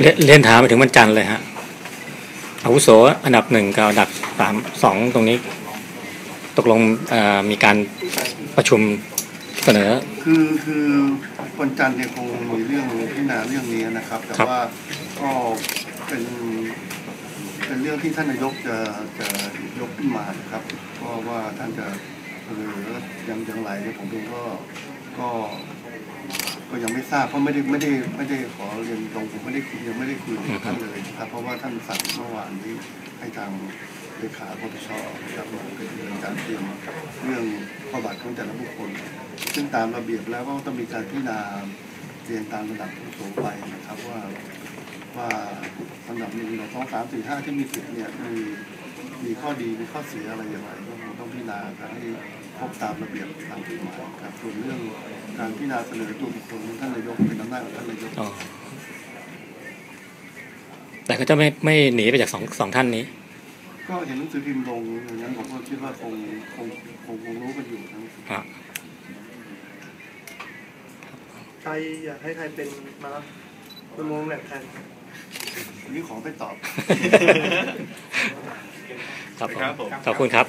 เรียนเรียนถามไปถึงวันจันทร์เลยฮะอาวุโสอันดับหนึ่งกับอันดับสามสองตรงนี้ ตกลงเอ่อมีการประชุมเสนอ คือคือวันจันทร์เนี่ยคงมีเรื่องพิจารณาเรื่องนี้นะครับ แต่ครับว่าก็เป็นเป็นเรื่องที่ท่านนายกจะจะยกขึ้นมานะครับเพราะว่าท่านจะเสนอยังอย่างไรเนี่ยผมเองก็ก็ ก็ยังไม่ทราบเพราะไม่ได้ไม่ได้ไม่ได้ขอเรียนตรงผมไม่ได้คุยยังไม่ได้คุยกับท่านเลยนะครับเพราะว่าท่านสั่งเมื่อวานนี้ให้ทางเลขาปปชนะครับมาเป็นเรื่องการเตรียมเรื่องประวัติของแต่ละบุคคล ซึ่งตามระเบียบแล้วก็ต้องมีการพิจารณาเรียงตามระดับผู้สูงไปนะครับว่าว่าลำดับหนึ่งสองสามสี่ห้าที่มีสิทธิ์เนี่ยมีมีข้อดีมีข้อเสียอะไรอย่างไรก็คง ต้องพิจารณากันให้ครบตามระเบียบตามกฎหมายครับส่วนเรื่องการพิจารณาเสนอตัวบุคคลท่านนายกเป็นอำนาจของท่านนายกอ๋อแต่ก็จะไม่ไม่หนีไปจากสองสองท่านนี้ ก็เห็นหนังสือพิมพ์ลงอย่างนั้นผมก็คิดว่าคงคงคงคงรู้กันอยู่ทั้งอะใครอยากให้ใครเป็นมารับเป็นวงแหลกแทนนี่ขอไปตอบ ครับผมขอบคุณครับ